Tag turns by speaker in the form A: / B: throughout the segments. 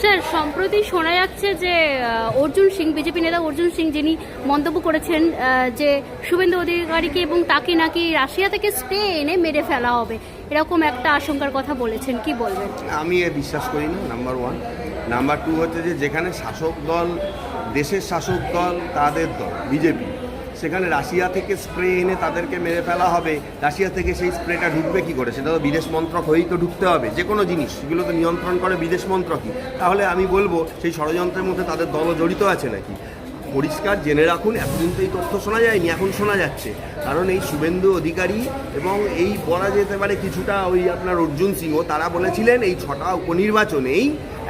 A: Sir, সম্প্রতি শোনা যাচ্ছে যে অর্জুন সিং, বিজেপি নেতা অর্জুন সিং, যিনি মন্তব্য করেছেন যে শুভেন্দু অধিকারীকে এবং তাকে নাকি রাশিয়া থেকে স্প্রে এনে মেরে ফেলা হবে, এরকম একটা আশঙ্কার কথা বলেছেন, কি বলবেন?
B: আমি এ বিশ্বাস করি না নাম্বার ওয়ান নাম্বার টু হচ্ছে যে, যেখানে শাসক দল, দেশের শাসক দল, তাদের দল, বিজেপি সেখানে রাশিয়া থেকে স্প্রে এনে তাদেরকে মেরে ফেলা হবে। রাশিয়া থেকে সেই স্প্রেটা ঢুকবে কি করে? সেটা তো বিদেশ মন্ত্রক হয়েই তো ঢুকতে হবে। যে কোনো জিনিস, সেগুলো তো নিয়ন্ত্রণ করে বিদেশ মন্ত্রকই। তাহলে আমি বলব, সেই ষড়যন্ত্রের মধ্যে তাদের দল জড়িত আছে নাকি? পরিষ্কার জেনে রাখুন, এতদিন তো এই তথ্য শোনা যায়নি, এখন শোনা যাচ্ছে। কারণ এই শুভেন্দু অধিকারী এবং এই বলা যেতে পারে কিছুটা ওই আপনার অর্জুন সিংও তারা বলেছিলেন এই ছটা উপনির্বাচনেই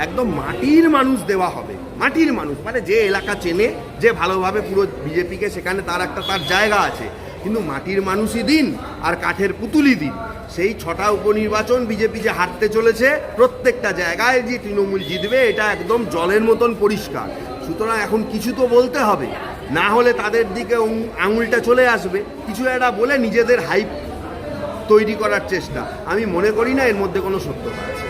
B: একদম মাটির মানুষ দেওয়া হবে। মাটির মানুষ মানে যে এলাকা চেনে, যে ভালোভাবে পুরো বিজেপিকে সেখানে তার একটা তার জায়গা আছে। কিন্তু মাটির মানুষই দিন আর কাঠের পুতুলি দিন। সেই ছটা উপনির্বাচন বিজেপি যে হারতে চলেছে, প্রত্যেকটা জায়গায় যে তৃণমূল জিতবে, এটা একদম জলের মতন পরিষ্কার। সুতরাং এখন কিছু তো বলতে হবে। না হলে তাদের দিকে আঙুলটা চলে আসবে। কিছু একটা বলে নিজেদের হাইপ তৈরি করার চেষ্টা। আমি মনে করি না এর মধ্যে কোনো সত্যতা আছে।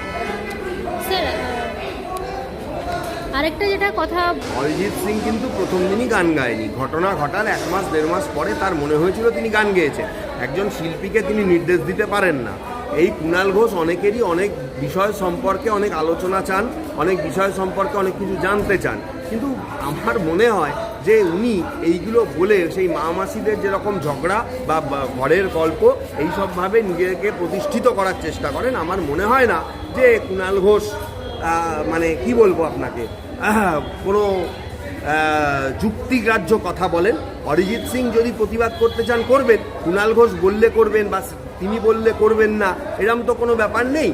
A: আরেকটা যেটা কথা
B: অরিজিৎ সিং কিন্তু প্রথম দিনই গান গায়নি। ঘটনা ঘটার এক মাস, দেড় মাস পরে তার মনে হয়েছিল তিনি গান গেয়েছেন। একজন শিল্পীকে তিনি নির্দেশ দিতে পারেন না। এই কুণাল ঘোষ অনেকেরই অনেক বিষয় সম্পর্কে অনেক আলোচনা চান, অনেক বিষয় সম্পর্কে অনেক কিছু জানতে চান। কিন্তু আমার মনে হয় যে উনি এইগুলো বলে সেই মা মাসিদের যেরকম ঝগড়া বা ঘরের গল্প এইসবভাবে নিজেকে প্রতিষ্ঠিত করার চেষ্টা করেন। আমার মনে হয় না যে কুণাল ঘোষ মানে কি বলব আপনাকে? কোনো যুক্তিগ্রাহ্য কথা বলেন। অরিজিৎ সিং যদি প্রতিবাদ করতে চান, করবেন। কুণাল ঘোষ বললে করবেন বা তিনি বললে করবেন না। এরম তো কোনো ব্যাপার নেই।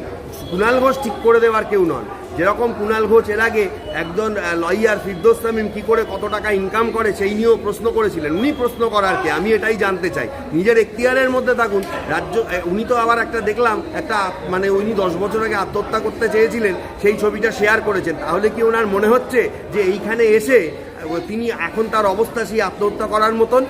B: কুণাল ঘোষ ঠিক করে দেওয়ার কেউ নন। যেরকম কুণাল ঘোষ এর আগে একজন লয়ার ফিরদোস তামিম কী করে কত টাকা ইনকাম করে সেই নিয়েও প্রশ্ন করেছিলেন। উনি প্রশ্ন করার কে? আমি এটাই জানতে চাই। নিজের এখতিয়ারের মধ্যে থাকুন। রাজ্য উনি তো আবার একটা দেখলাম, একটা মানে উনি দশ বছর আগে আত্মহত্যা করতে চেয়েছিলেন, সেই ছবিটা শেয়ার করেছেন। তাহলে কি ওনার মনে হচ্ছে যে এইখানে এসে তিনি এখন তার অবস্থা সেই আত্মহত্যা করার মতন?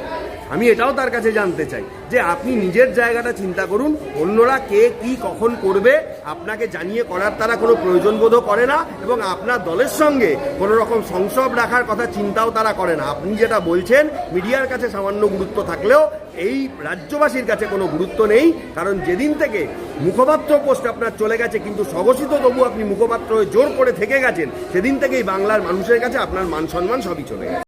B: আমি এটাও তার কাছে জানতে চাই যে আপনি নিজের জায়গাটা চিন্তা করুন, অন্যরা কে কি কখন করবে, আপনাকে জানিয়ে করার তারা কোনো প্রয়োজন বোধও করে না, এবং আপনার দলের সঙ্গে কোনো রকম সংসব রাখার কথা চিন্তাও তারা করে না। আপনি যেটা বলছেন, মিডিয়ার কাছে সামান্য গুরুত্ব থাকলেও এই রাজ্যবাসীর কাছে কোনো গুরুত্ব নেই, কারণ যেদিন থেকে মুখপাত্র পোস্ট আপনার চলে গেছে, কিন্তু স্বঘোষিত তবু আপনি মুখপাত্র হয়ে জোর করে থেকে গেছেন, সেদিন থেকেই বাংলার মানুষের কাছে আপনার মান সম্মান সবই চলে গেছে।